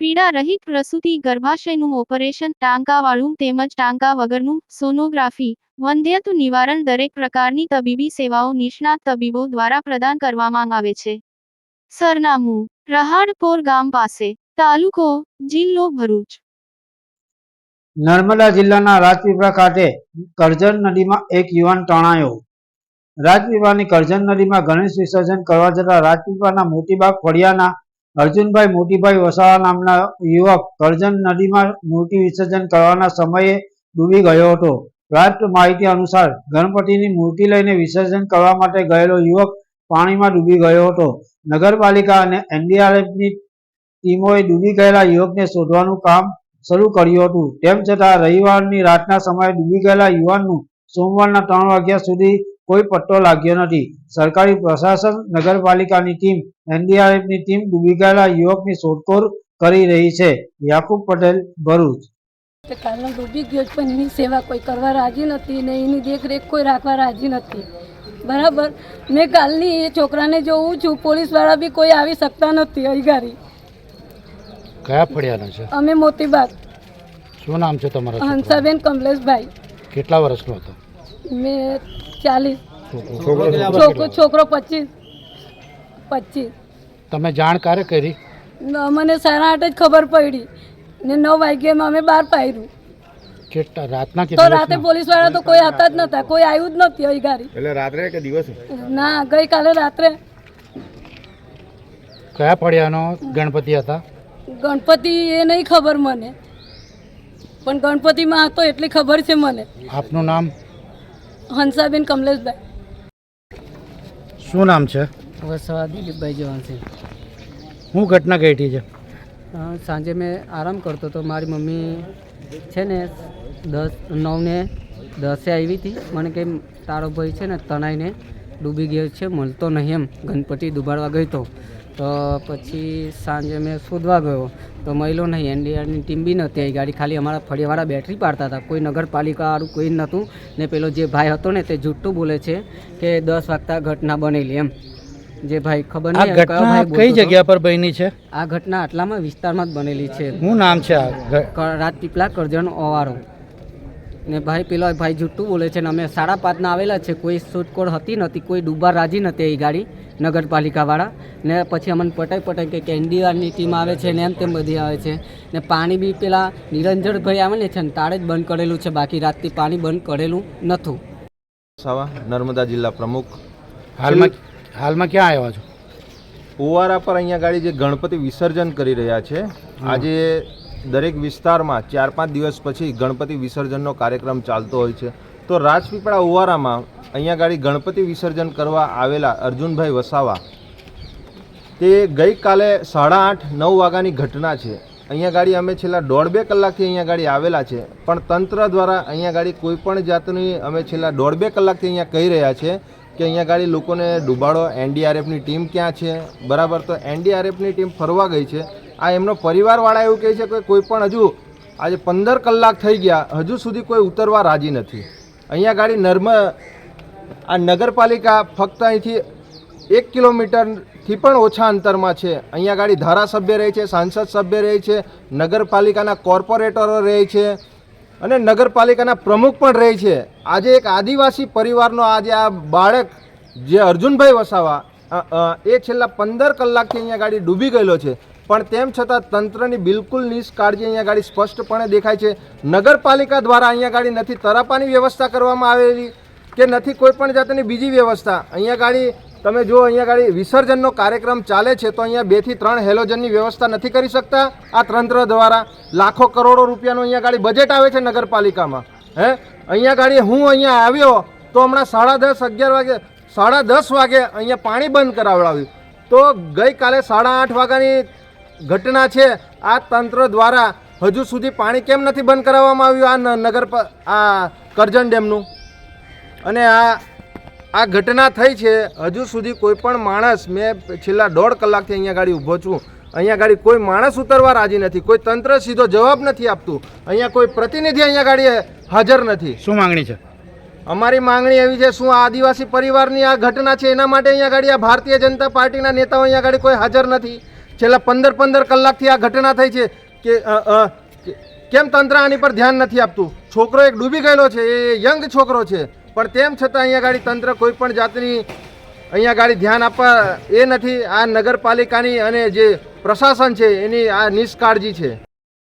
પીડા રહિત પ્રસૂતિ, ગર્ભાશયનું ઓપરેશન, ટાંકાવાળું તેમજ ટાંકા વગરનું સોનોગ્રાફી વંધ્યત્વ નિવારણ દરેક પ્રકારની તબીબી સેવાઓ નિષ્ણાત તબીબો દ્વારા પ્રદાન કરવામાં આવે છે. સરનામું, રહાડપોર ગામ પાસે, તાલુકો, જિલ્લો ભરૂચ. નર્મદા જિલ્લાના રાજપીપળા ખાતે કરજણ નદીમાં એક યુવાન તણાયો. રાજપીપળાની કરજણ નદીમાં ગણેશ વિસર્જન કરવા જતા રાજપીપળાના મોતીબાગ ફળિયાના અર્જુનભાઈ મોટીભાઈ વસાવા નામના યુવક કરજણ નદીમાં મૂર્તિ વિસર્જન કરવાના સમયે ડૂબી ગયો હતો. પ્રાપ્ત માહિતી અનુસાર ગણપતિની મૂર્તિ લઈને વિસર્જન કરવા માટે ગયેલો યુવક પાણીમાં ડૂબી ગયો હતો. નગરપાલિકા અને એનડીઆરએફની ટીમોએ ડૂબી ગયેલા યુવકને શોધવાનું કામ શરૂ કર્યું હતું. તેમ છતાં રવિવારની રાતના સમયે ડૂબી ગયેલા યુવાનનું સોમવારના ત્રણ વાગ્યા સુધી કોઈ પટ્ટો લાગ્યો નથી. સરકારી પ્રશાસન નગરપાલિકાની ટીમ એનડીઆરએફની ટીમ ડૂબી ગયેલા યુવકની શોધખોળ કરી રહી છે. યાકુબ પટેલ ભરૂચ. કાલનો ડૂબી ગયો પણ એની સેવા કોઈ કરવા રાજી નથી ને એની દેખરેખ કોઈ રાખવા રાજી નથી. બરાબર? મેં કાલની એ છોકરાને જોઉં છું પોલીસવાળા બી કોઈ આવી શકતા નથી અધિકારી કયા ફળિયાનો છે? અમે મોતીબાગ. શું નામ છે તમારું? હંસાબેન કમલેશભાઈ. કેટલા વર્ષનો હતો? મેં ચાલીસ. છોકરો પચીસ. પચીસ. તમે જાણ ક્યારે કરી? મને સાડા આઠ જ ખબર પડી ને નવ વાગ્યામાં અમે બહાર પાડ્યું રાતના તો રાતે પોલીસવાળા તો કોઈ હતા જ નતા કોઈ આવ્યું જ નથી અધિકારી એટલે રાત્રે કે દિવસે? ના ગઈકાલે રાત્રે. કયા પડ્યાનો ગણપતિ હતા? ગણપતિ એ નહીં ખબર મને. પણ ગણપતિમાં હતો એટલી ખબર છે મને. આપનું નામ? હંસાબેન કમલેશભાઈ. શું નામ છે? વસવા દિલીપભાઈ જવાનસિંહ હું ઘટના ઘટી છે? સાંજે મેં આરામ કરતો તો મારી મમ્મી છે ને દસ નવને દસે આવી હતી. મને કે તારો ભાઈ છે ને તણાઈને ડૂબી ગયો છે. મળતો નહીં એમ. ગણપતિ ડૂબાડવા ગયો તો. તો પછી સાંજે મેં શોધવા ગયો. તો મળ્યો નહીં. એનડીઆરની ટીમ બી નહોતી આવી. ગાડી ખાલી અમારા ફળિયાવાળા બેટરી પાડતા હતા. કોઈ નગરપાલિકાવાળું કોઈ નહોતું ને પેલો જે ભાઈ હતો ને તે જુઠ્ઠું બોલે છે કે દસ વાગતા ઘટના બનેલી એમ. જે ભાઈ ખબર આ નહીં ઘટના કઈ જગ્યા પર બની છે? આ ઘટના આટલામાં વિસ્તારમાં જ બનેલી છે. શું નામ છે આ રાજપીપળા કરજણ ઓવારો. ને ભાઈ પેલો ભાઈ જુઠ્ઠું બોલે છે ને અમે સાડા પાંચના આવેલા છે. કોઈ શોધખોળ હતી નથી કોઈ ડૂબા રાજી નથી એ ગાડી. નગરપાલિકાવાળા ને પછી અમને પટાઈ પટાઈ કે એનડીઆરની ટીમ આવે છે ને એમ તેમ બધી આવે છે. ને પાણી બી પેલા નિરંજનભાઈ આવે ને છે ને તાળે જ બંધ કરેલું છે. બાકી રાતથી પાણી બંધ કરેલું નહોતું. સાવા નર્મદા જિલ્લા પ્રમુખ. હાલમાં હાલમાં ક્યાં આવ્યા છો? ઓવારા પર અહીંયા ગાડી જે ગણપતિ વિસર્જન કરી રહ્યા છે. આજે દરેક વિસ્તારમાં ચાર પાંચ દિવસ પછી ગણપતિ વિસર્જનનો કાર્યક્રમ ચાલતો હોય છે. તો રાજપીપળા ઓવારામાં અહીંયા ગાડી ગણપતિ વિસર્જન કરવા આવેલા અર્જુનભાઈ વસાવા. તે ગઈકાલે સાડા આઠ, નવ વાગ્યાની ઘટના છે. અહીંયા ગાડી અમે છેલ્લા દોઢ બે કલાકથી અહીંયા ગાડી આવેલા છે. પણ તંત્ર દ્વારા અહીંયા ગાડી કોઈ પણ જાતની અમે છેલ્લા દોઢ બે કલાકથી અહીંયા કહી રહ્યા છે કે અહીંયા ગાડી લોકોને ડૂબાડો એનડીઆરએફની ટીમ ક્યાં છે? બરાબર, તો એનડીઆરએફની ટીમ ફરવા ગઈ છે. આ એમનો પરિવારવાળા એવું કહે છે કે કોઈ પણ હજુ આજે પંદર કલાક થઈ ગયા, હજુ સુધી કોઈ ઉતરવા રાજી નથી. અહીંયા ગાડી નર્મ આ નગરપાલિકા ફક્ત અહીંથી એક કિલોમીટરથી પણ ઓછા અંતરમાં છે. અહીંયા ગાડી ધારાસભ્ય રહે છે, સાંસદ સભ્ય રહે છે, નગરપાલિકાના કોર્પોરેટરો રહે છે અને નગરપાલિકાના પ્રમુખ પણ રહે છે. આજે એક આદિવાસી પરિવારનો આજે આ બાળક જે અર્જુનભાઈ વસાવા એ છેલ્લા પંદર કલાકથી અહીંયા ગાડી ડૂબી ગયેલો છે. પણ તેમ છતાં તંત્રની બિલકુલ નિષ્કાળજી અહીંયા ગાડી સ્પષ્ટપણે દેખાય છે. નગરપાલિકા દ્વારા અહીંયા ગાડી નથી, તરાપાની વ્યવસ્થા કરવામાં આવેલી કે નથી કોઈ પણ જાતની બીજી વ્યવસ્થા. અહીંયા ગાડી, તમે જો અહીંયા ગાડી વિસર્જનનો કાર્યક્રમ ચાલે છે, તો અહીંયા બેથી ત્રણ હેલોજનની વ્યવસ્થા નથી કરી શકતા. આ તંત્ર દ્વારા લાખો કરોડો રૂપિયાનું અહીંયા ગાડી બજેટ આવે છે નગરપાલિકામાં. હે? અહીંયા ગાડી હું અહીંયા આવ્યો તો હમણાં સાડા દસ, અગિયાર વાગે, સાડા દસ વાગે અહીંયા પાણી બંધ કરાવડાવ્યું. તો ગઈકાલે સાડા આઠ વાગ્યાની ઘટના છે. આ તંત્ર દ્વારા હજુ સુધી પાણી કેમ નથી બંધ કરાવવામાં આવ્યું આ નગર આ કરજણ ડેમનું? અને આ આ ઘટના થઈ છે હજુ સુધી કોઈ પણ માણસ મેં છેલ્લા દોઢ કલાકથી અહીંયા ગાડી ઊભો છું અહીંયા ગાડી કોઈ માણસ ઉતરવા રાજી નથી કોઈ તંત્ર સીધો જવાબ નથી આપતું અહીંયા કોઈ પ્રતિનિધિ અહીંયા ગાડી હાજર નથી. શું માંગણી છે? અમારી માંગણી એવી છે શું આ આદિવાસી પરિવારની આ ઘટના છે એના માટે અહીંયા ગાડી આ ભારતીય જનતા પાર્ટીના નેતાઓ અહીંયા ગાડી કોઈ હાજર નથી. છેલ્લા પંદર પંદર કલાકથી આ ઘટના થઈ છે કે- કેમ તંત્ર આની પર ધ્યાન નથી આપતું? છોકરો એક ડૂબી ગયેલો છે એ યંગ છોકરો છે. પણ તેમ છતાં અહીંયા ગાડી તંત્ર કોઈ પણ જાતની અહીંયા ગાડી ધ્યાન આપવા એ નથી. આ નગરપાલિકાની અને જે પ્રશાસન છે, એની આ નિષ્કાળજી છે.